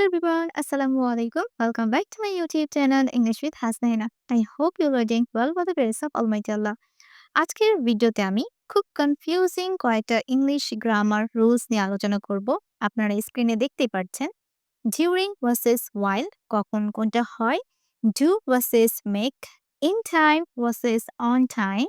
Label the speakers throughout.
Speaker 1: Hello everyone, Assalamu alaikum. Welcome back to my YouTube channel English with Hasnaina. I hope you are doing well by the grace of Almighty Allah. আজকের ভিডিওতে আমি খুব confusing কয়েকটা English grammar rules নিয়ে আলোচনা করব আপনারা স্ক্রিনে দেখতেই পাচ্ছেন ডিউরিং ভার্সেস ওয়াইল কখন কোনটা হয় do versus make in time versus on time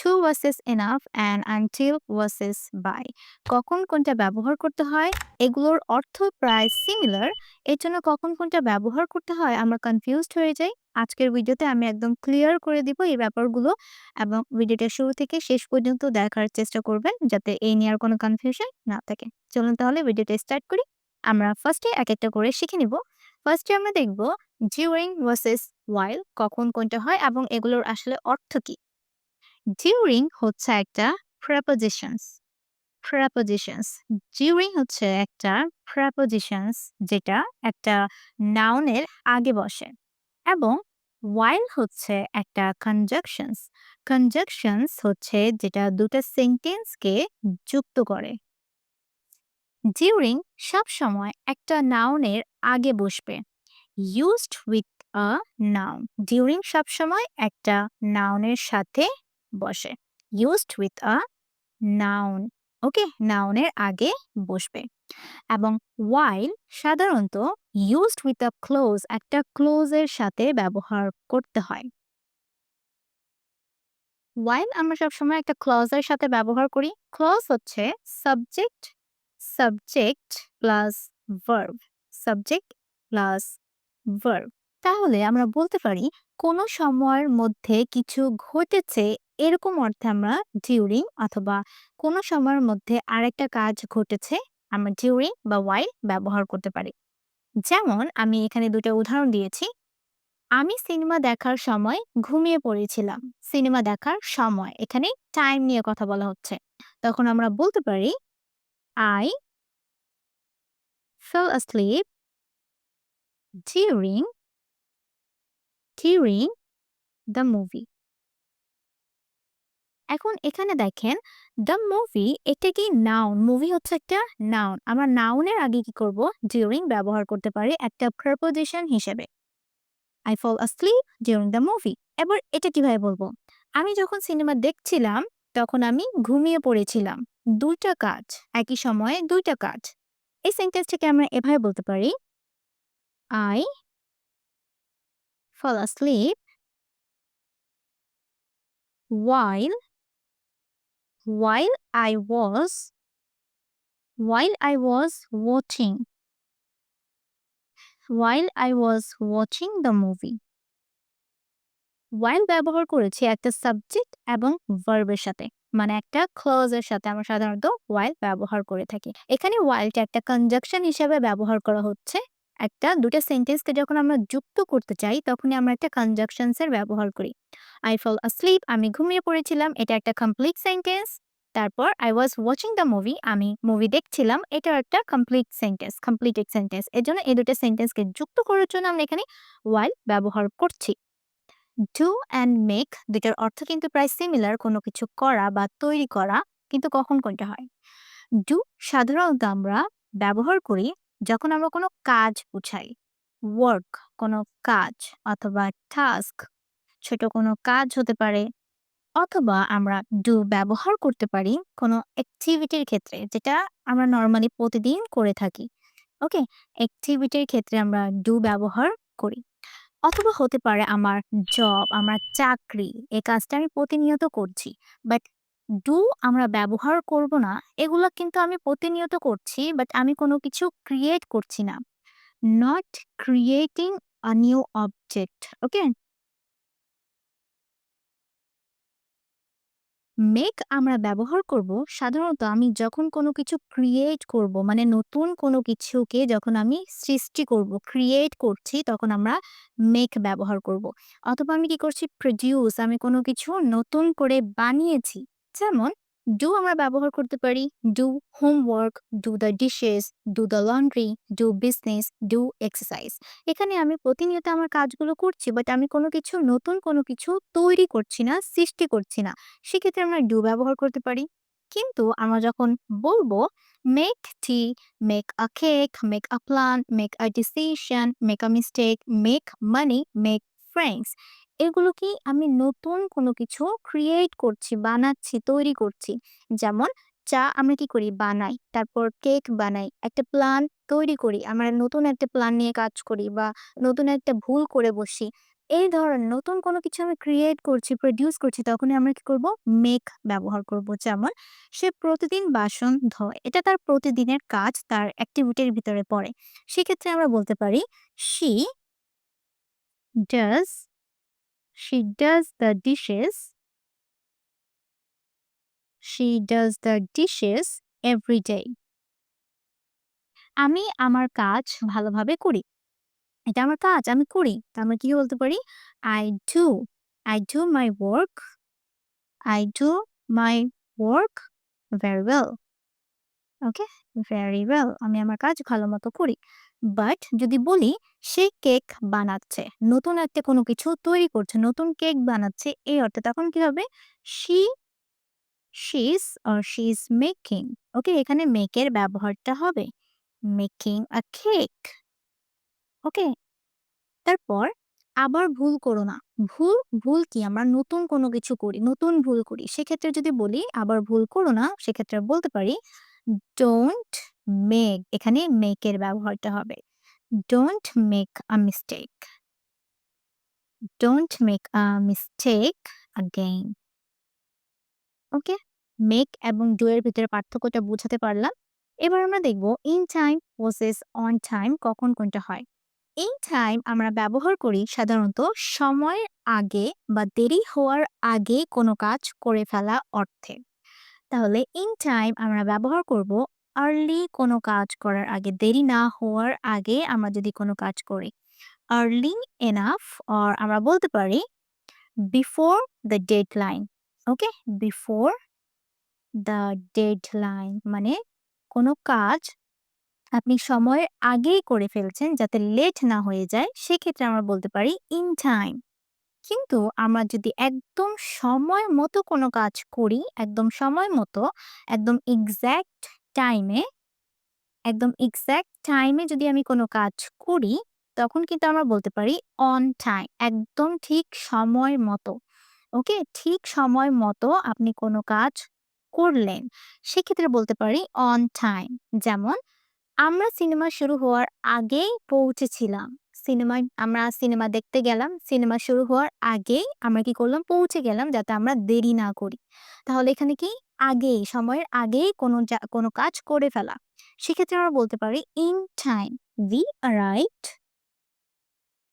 Speaker 1: too versus enough and until versus by কখন কোনটা ব্যবহার করতে হয়? এগুলোর অর্থ প্রায় সিমিলার এর জন্য কখন কোনটা ব্যবহার করতে হয় আমরা কনফিউজড হয়ে যাই। আজকের ভিডিওতে আমি একদম ক্লিয়ার করে দিব এই ব্যাপারগুলো এবং ভিডিওটা শুরু থেকে শেষ পর্যন্ত দেখার চেষ্টা করবেন যাতে এই নিয়ে আর কোনো কনফিউশন না থাকে। চলুন তাহলে ভিডিওটা স্টার্ট করি। আমরা ফার্স্টে এক একটা করে শিখে নিব। ফার্স্টে আমরা দেখব ডিউরিং ভার্সেস ওয়াইল কখন কোনটা হয় এবং এগুলোর আসলে অর্থ কি। ডিউরিং হচ্ছে একটা prepositions prepositions ডিউরিং হচ্ছে একটা prepositions যেটা একটা নাউনের আগে বসে এবং while হচ্ছে একটা conjunctions conjunctions হচ্ছে যেটা দুটো সেন্টেন্সকে যুক্ত করে। ডিউরিং সব সময় একটা নাউনের আগে বসবে, used with a noun during সব সময় একটা নাউনের সাথে বসে। Used with a noun ওকে নাউনের আগে বসবে। এবং ওয়াইল সাধারণত used with a clause একটা ক্লোজের সাথে ব্যবহার করতে হয়। ওয়াইল আমরা সবসময় একটা ক্লজের সাথে ব্যবহার করি ক্লজ হচ্ছে subject subject plus verb subject plus verb তাহলে আমরা বলতে পারি, কোনো সময়ের মধ্যে কিছু ঘটেছে এরকম অর্থে আমরা ডিউরিং অথবা কোনো সময়ের মধ্যে আরেকটা কাজ ঘটেছে, আমরা ডিউরিং বা ওয়াইল ব্যবহার করতে পারি। যেমন আমি এখানে দুটো উদাহরণ দিয়েছি। আমি সিনেমা দেখার সময় ঘুমিয়ে পড়েছিলাম। সিনেমা দেখার সময়, এখানে টাইম নিয়ে কথা বলা হচ্ছে। তখন আমরা বলতে পারি I fell asleep during during the movie. এখন এখানে দেখেন দ্য মুভি এটা কি নাউন মুভি হচ্ছে একটা নাউন আমরা নাউনের আগে কি করব? ডিউরিং ব্যবহার করতে পারি একটা প্রপোজিশন হিসেবে। I fall asleep during the movie এবার এটা কীভাবে বলব? আমি যখন সিনেমা দেখছিলাম, তখন আমি ঘুমিয়ে পড়েছিলাম। দুইটা কাজ, একই সময়ে দুইটা কাজ। এই সেন্টেন্সটাকে আমরা এভাবে বলতে পারি I fall asleep while while I was, while I was watching, while I was watching the movie. While ব্যবহার করেছি একটা সাবজেক্ট এবং ভার্বের সাথে মানে একটা ক্লজের সাথে আমরা সাধারণত while ব্যবহার করে থাকি। এখানে whileটা একটা কনজাকশন হিসেবে ব্যবহার করা হচ্ছে। একটা দুটো সেন্টেন্সকে যখন আমরা যুক্ত করতে চাই, তখনই আমরা একটা কনজাকশনস এর ব্যবহার করি। আই ফল asleep, আমি ঘুমিয়ে পড়েছিলাম, এটা একটা কমপ্লিট সেন্টেন্স তারপর I was watching the movie আমি মুভি দেখছিলাম এটা একটা কমপ্লিট সেন্টেন্স কমপ্লিটেড সেন্টেন্স এর জন্য এই দুটো সেন্টেন্সকে যুক্ত করার জন্য আমরা এখানে ওয়াইল ব্যবহার করছি। ডু অ্যান্ড মেক দুটার অর্থ কিন্তু প্রায় সিমিলার কোনো কিছু করা বা তৈরি করা কিন্তু কখন কোনটা হয়? ডু সাধারণত আমরা ব্যবহার করি যখন আমরা কোনো কাজ বুঝাই ওয়ার্ক কোনো কাজ অথবা টাস্ক ছোট কোনো কাজ হতে পারে অথবা আমরা ডু ব্যবহার করতে পারি কোনো অ্যাক্টিভিটির ক্ষেত্রে যেটা আমরা নর্মালি প্রতিদিন করে থাকি ওকে অ্যাক্টিভিটির ক্ষেত্রে আমরা ডু ব্যবহার করি। অথবা হতে পারে আমার জব আমার চাকরি, এই কাজটা আমি প্রতিনিয়ত করছি বাট ডু আমরা ব্যবহার করব না, এগুলো কিন্তু আমি প্রতিনিয়ত করছি বাট আমি কোনো কিছু ক্রিয়েট করছি না। Not creating a new object okay make আমরা ব্যবহার করব, সাধারণত আমি যখন কোনো কিছু ক্রিয়েট করব মানে নতুন কোনো কিছুকে যখন আমি সৃষ্টি করব ক্রিয়েট করছি, তখন আমরা মেক ব্যবহার করব। অথবা আমি কি করছি প্রডিউস আমি কোনো কিছু নতুন করে বানিয়েছি যেমন ডু আমরা ব্যবহার করতে পারি? Do homework do the dishes do the laundry do business do exercise এখানে আমি প্রতিনিয়ত আমার কাজগুলো করছি বাট আমি কোনো কিছু নতুন কোনো কিছু তৈরি করছি না সৃষ্টি করছি না। সেক্ষেত্রে আমরা ডু ব্যবহার করতে পারি। কিন্তু আমরা যখন বলব make tea, make a cake, make a plan, make a decision, make a mistake, make money, make friends এগুলো কি আমি নতুন কোনো কিছু ক্রিয়েট করছি, বানাচ্ছি, তৈরি করছি। যেমন চা আমরা কি করি? বানাই। তারপর কেক বানাই। একটা প্ল্যান তৈরি করি। আমরা নতুন একটা প্ল্যান নিয়ে কাজ করি বা নতুন একটা ভুল করে বসি। এই ধরনের নতুন কোনো কিছু আমি ক্রিয়েট করছি, প্রডিউস করছি তখনই আমরা কি করব? মেক ব্যবহার করব। যেমন সে প্রতিদিন বাসন ধোয়। এটা তার প্রতিদিনের কাজ, তার অ্যাক্টিভিটির ভিতরে পড়ে। সেক্ষেত্রে আমরা বলতে পারি she does she does the dishes she does the dishes every day. আমি আমার কাজ ভালোভাবে করি। এটা আমার কাজ, আমি করি। তো আমরা কি বলতে পারি? I do. I do my work. I do my work very well. Okay? very well. আমি আমার কাজ ভালোমতো করি। বাট যদি বলি সে কেক বানাচ্ছে, নতুন একটা কোনো কিছু তৈরি করছে, নতুন কেক বানাচ্ছে এই অর্থে তখন কি হবে? she she's or she's making. ওকে? এখানে মেক এর ব্যবহারটা হবে মেকিং a কেক ওকে? তারপর আবার ভুল করো না। ভুল, ভুল কি? আমরা নতুন কোনো কিছু করি, নতুন ভুল করি। সেক্ষেত্রে যদি বলি আবার ভুল করো না, সেক্ষেত্রে বলতে পারি ডোন্ট মেক এখানে মেক এর ব্যবহারটা হবে। Don't make a mistake. Don't make a mistake again. Okay? Make এবং ডু এর ভিতরে পার্থক্যটা বুঝাতে পারলাম। এবার আমরা দেখব in time versus on time কখন কোনটা হয়। ইন টাইম আমরা ব্যবহার করি সাধারণত সময়ের আগে বা দেরি হওয়ার আগে কোনো কাজ করে ফেলা অর্থে। তাহলে ইন টাইম আমরা ব্যবহার করব আর্লি কোনো কাজ করার আগে, দেরি না হওয়ার আগে আমরা যদি কোনো কাজ করি। আর্লি এনাফ আর আমরা বলতে পারি before the deadline okay? Before the deadline মানে কোনো কাজ আপনি সময়ের আগেই করে ফেলছেন যাতে লেট না হয়ে যায়, সেক্ষেত্রে আমরা বলতে পারি ইন টাইম। কিন্তু আমরা যদি একদম সময় মতো কোনো কাজ করি, একদম সময় মতো, একদম এক্সাক্ট টাইমে একদম এক্সাক্ট টাইমে যদি আমি কোনো কাজ করি, তখন কিন্তু আমরা বলতে পারি অন টাইম। একদম ঠিক সময় মতো। ওকে? ঠিক সময় মতো আপনি কোনো কাজ করলেন। সেক্ষেত্রে বলতে পারি অন টাইম। যেমন আমরা সিনেমা শুরু হওয়ার আগেই পৌঁছেছিলাম। সিনেমায় আমরা সিনেমা দেখতে গেলাম। সিনেমা শুরু হওয়ার আগেই আমরা কি করলাম? পৌঁছে গেলাম যাতে আমরা দেরি না করি। তাহলে এখানে কি? আগেই, সময়ের আগেই কোনো কোনো কাজ করে ফেলা। সেক্ষেত্রে আমরা বলতে পারি ইন টাইম we arrived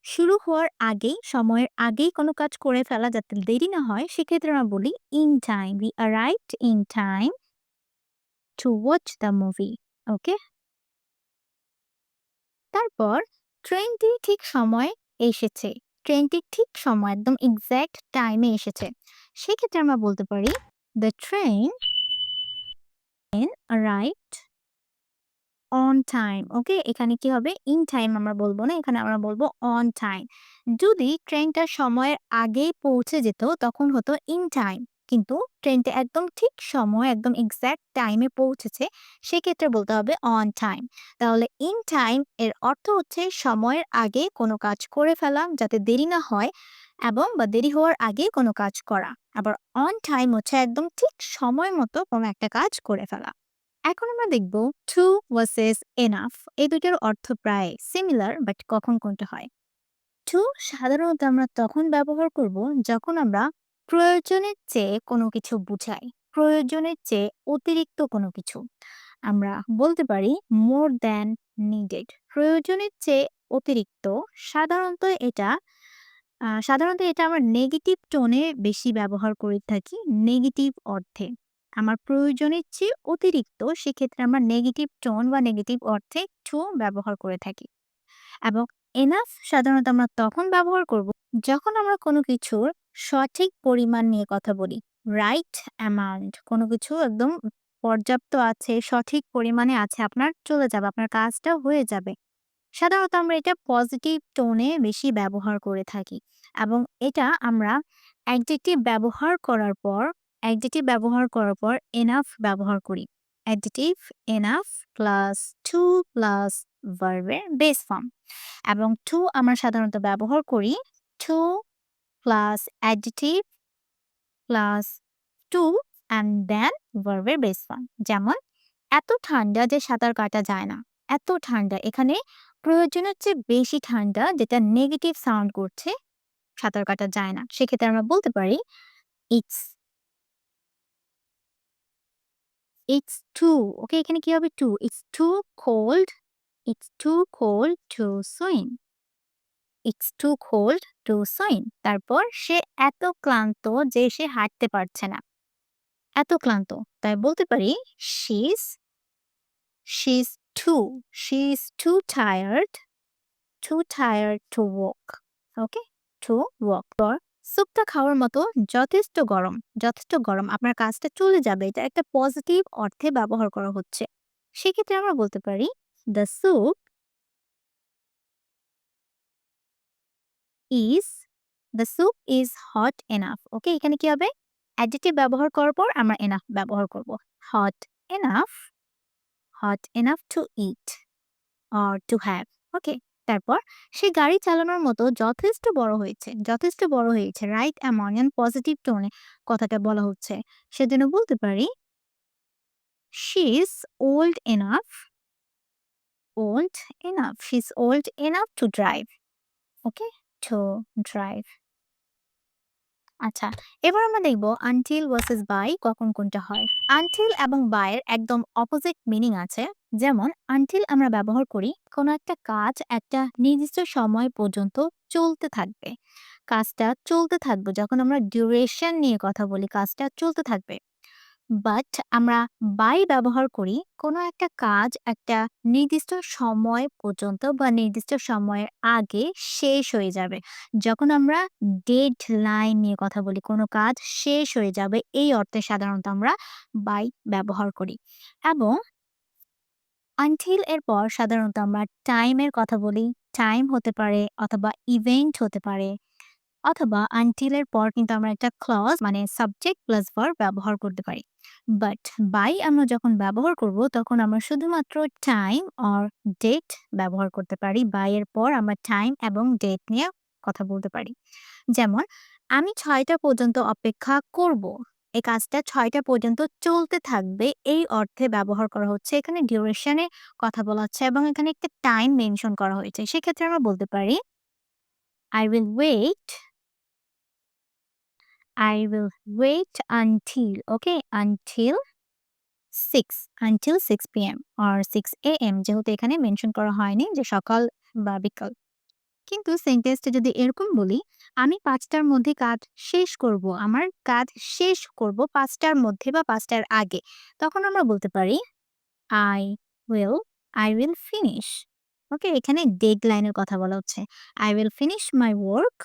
Speaker 1: শুরু হওয়ার আগেই, সময়ের আগেই কোনো কাজ করে ফেলা যাতে দেরি না হয়, সেক্ষেত্রে আমরা বলি in time we arrived in time to watch the movie okay? তারপর ট্রেনটি ঠিক সময়ে এসেছে। ট্রেনটি ঠিক সময়, একদম এক্স্যাক্ট টাইমে এসেছে। সেক্ষেত্রে আমরা বলতে পারি, the train right on time okay? এখানে কি হবে? ইন টাইম আমরা বলব না। এখানে আমরা বলব অন টাইম। যদি ট্রেনটা সময়ের আগেই পৌঁছে যেত, তখন হতো ইন টাইম। কিন্তু ট্রেনটা একদম ঠিক সময় একদম এক্সাক্ট টাইমে পৌঁছেছে, সেক্ষেত্রে বলতে হবে অন টাইম। তাহলে ইন টাইম এর অর্থ হচ্ছে সময়ের আগে কোনো কাজ করে ফেলা যাতে দেরি না হয় এবং বা দেরি হওয়ার আগে কোনো কাজ করা। আবার অন টাইম হচ্ছে একদম ঠিক সময় মতো কোনো একটা কাজ করে ফেলা। এখন আমরা দেখব টু ভার্সেস এনাফ এই দুটোর অর্থ প্রায় সিমিলার বাট কখন কোনটা হয়। টু সাধারণত আমরা তখন ব্যবহার করব যখন আমরা প্রয়োজনের চেয়ে কোনো কিছু বুঝাই। প্রয়োজনের চেয়ে অতিরিক্ত কোনো কিছু। আমরা বলতে পারি মোর দ্যান নিডেড। প্রয়োজনের চেয়ে অতিরিক্ত সাধারণত এটা সাধারণত এটা আমরা নেগেটিভ টোনে বেশি ব্যবহার করে থাকি, নেগেটিভ অর্থে। আমার প্রয়োজনের চেয়ে অতিরিক্ত সেক্ষেত্রে আমরা নেগেটিভ টোন বা নেগেটিভ অর্থে টু ব্যবহার করে থাকি। এবং এনাফ সাধারণত আমরা তখন ব্যবহার করব যখন আমরা কোনো কিছুর সঠিক পরিমাণ নিয়ে কথা বলি। রাইট অ্যামাউন্ট কোনো কিছু একদম পর্যাপ্ত আছে, সঠিক পরিমাণে আছে আপনার চলে যাবে, আপনার কাজটা হয়ে যাবে। সাধারণত আমরা এটা পজিটিভ টোনে বেশি ব্যবহার করে থাকি এবং এটা আমরা অ্যাডজেক্টিভ ব্যবহার করার পর অ্যাডজেক্টিভ ব্যবহার করার পর এনাফ ব্যবহার করি adjective enough plus to plus ভার্বের বেস ফর্ম এবং টু আমরা সাধারণত ব্যবহার করি too plus adjective plus to and then ভার্বের বেস ফর্ম যেমন, এত ঠান্ডা যে সাঁতার কাটা যায় না। এত ঠান্ডা। এখানে প্রয়োজনের চেয়ে বেশি ঠান্ডা যেটা নেগেটিভ সাউন্ড করছে সাঁতার কাটা যায় না। সেক্ষেত্রে আমরা বলতে পারি ইটস ইটস টু ওকে এখানে কি হবে? Too it's too cold it's too cold to swim it's too cold to swim তারপর সে এত ক্লান্ত যে সে হাঁটতে পারছে না। এত ক্লান্ত। তাই বলতে পারি she's she's too she's too tired too tired to walk okay to walk পর স্যুপটা খাওয়ার মতো যথেষ্ট গরম যথেষ্ট গরম। আপনার কাজটা চলে যাবে। এটা একটা পজিটিভ অর্থে ব্যবহার করা হচ্ছে। সেক্ষেত্রে আমরা বলতে পারি the soup is the soup is hot enough okay এখানে কি হবে? অ্যাডজেক্টিভ ব্যবহার করার পর আমরা এনাফ ব্যবহার করব। Hot enough hot enough to eat or to have okay তারপর সে গাড়ি চালানোর মতো যথেষ্ট বড় হয়েছে, যথেষ্ট বড় হয়েছে। রাইট অ্যামনিয়ান পজিটিভ টোনে কথাটা বলা হচ্ছে। সেজন্য বলতে পারি she is old enough old enough she is old enough to drive to drive আচ্ছা এবার আমরা দেখব আনটিল ভার্সেস বাই কখন কোনটা হয়। আনটিল এবং বাইয়ের একদম অপোজিট মিনিং আছে। যেমন আনটিল আমরা ব্যবহার করি কোনো একটা কাজ একটা নির্দিষ্ট সময় পর্যন্ত চলতে থাকবে। কাজটা চলতে থাকবে, যখন আমরা ডিউরেশন নিয়ে কথা বলি, কাজটা চলতে থাকবে। বাট আমরা বাই ব্যবহার করি কোনো একটা কাজ একটা নির্দিষ্ট সময় পর্যন্ত বা নির্দিষ্ট সময়ের আগে শেষ হয়ে যাবে। যখন আমরা ডেড লাইন নিয়ে কথা বলি, কোনো কাজ শেষ হয়ে যাবে, এই অর্থে সাধারণত আমরা বাই ব্যবহার করি। এবং আনটিল এর পর সাধারণত আমরা টাইমের কথা বলি টাইম হতে পারে অথবা ইভেন্ট হতে পারে। অথবা আনটিল এর পর কিন্তু আমরা একটা ক্লজ মানে সাবজেক্ট প্লাস ভার্ব ব্যবহার করতে পারি। বাট বাই আমরা যখন ব্যবহার করব, তখন আমরা শুধুমাত্র টাইম অর ডেট ব্যবহার করতে পারি। বাই এর পর আমরা টাইম এবং ডেট নিয়ে কথা বলতে পারি। যেমন, আমি ছয়টা পর্যন্ত অপেক্ষা করব। এই কাজটা ছয়টা পর্যন্ত চলতে থাকবে। এই অর্থে ব্যবহার করা হচ্ছে। এখানে ডিউরেশনে কথা বলা হচ্ছে এবং এখানে একটা টাইম মেনশন করা হয়েছে। সেক্ষেত্রে আমরা বলতে পারি I will wait I will wait until, okay, until 6 until 6 p.m. or 6 a.m. যেহেতু এখানে মেনশন করা হয়নি যে সকাল বা বিকাল কিন্তু সেন্টেন্সটা যদি এরকম বলি আমি পাঁচটার মধ্যে কাজ শেষ করব আমার কাজ শেষ করব পাঁচটার মধ্যে বা পাঁচটার আগে তখন আমরা বলতে পারি I will I will finish okay এখানে ডেড লাইনের কথা বলা হচ্ছে I will finish my work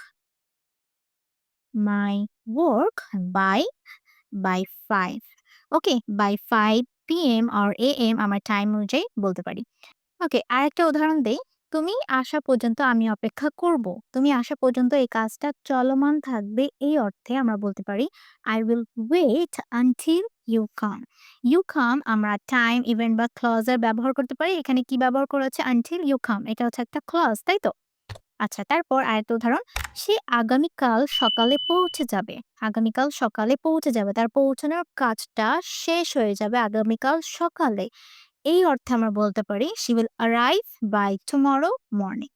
Speaker 1: my work by by 5 okay by 5 PM or AM আমার টাইম অনুযায়ী বলতে পারি। ওকে আরেকটা উদাহরণ দেই। তুমি আসা পর্যন্ত আমি অপেক্ষা করব। তুমি আসা পর্যন্ত এই কাজটা চলমান থাকবে এই অর্থে আমরা বলতে পারি I will wait until you come you come আমরা টাইম ইভেন্ট বা ক্লজের ব্যবহার করতে পারি। এখানে কি ব্যবহার করা হচ্ছে? আনটিল ইউ কাম এটা হচ্ছে একটা ক্লজ তাই তো? আচ্ছা তারপর আরেকটা উদাহরণ। সে আগামীকাল সকালে পৌঁছে যাবে। আগামীকাল সকালে পৌঁছে যাবে। তার পৌঁছানোর কাজটা শেষ হয়ে যাবে আগামীকাল সকালে। এই অর্থে আমরা বলতে পারি she will arrive by tomorrow morning